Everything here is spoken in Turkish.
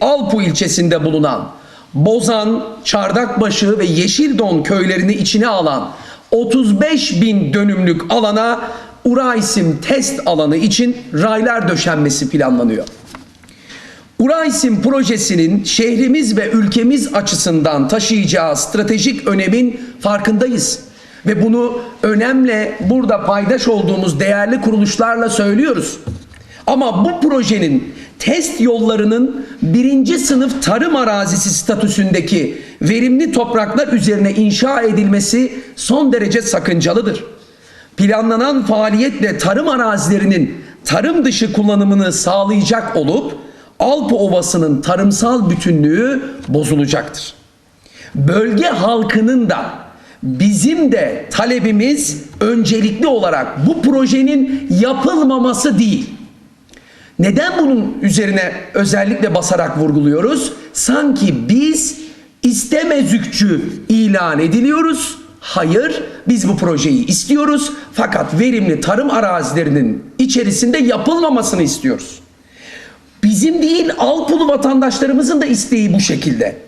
Alpu ilçesinde bulunan Bozan, Çardakbaşı ve Yeşildon köylerini içine alan 35 bin dönümlük alana Uraisim test alanı için raylar döşenmesi planlanıyor. Uraisim projesinin şehrimiz ve ülkemiz açısından taşıyacağı stratejik önemin farkındayız. Ve bunu önemle burada paydaş olduğumuz değerli kuruluşlarla söylüyoruz. Ama bu projenin test yollarının birinci sınıf tarım arazisi statüsündeki verimli topraklar üzerine inşa edilmesi son derece sakıncalıdır. Planlanan faaliyetle tarım arazilerinin tarım dışı kullanımını sağlayacak olup Alp Ovası'nın tarımsal bütünlüğü bozulacaktır. Bölge halkının da bizim de talebimiz öncelikli olarak bu projenin yapılmaması değil. Neden bunun üzerine özellikle basarak vurguluyoruz? Sanki biz istemezükçü ilan ediliyoruz. Hayır, biz bu projeyi istiyoruz fakat verimli tarım arazilerinin içerisinde yapılmamasını istiyoruz. Bizim değil Alpulu vatandaşlarımızın da isteği bu şekilde.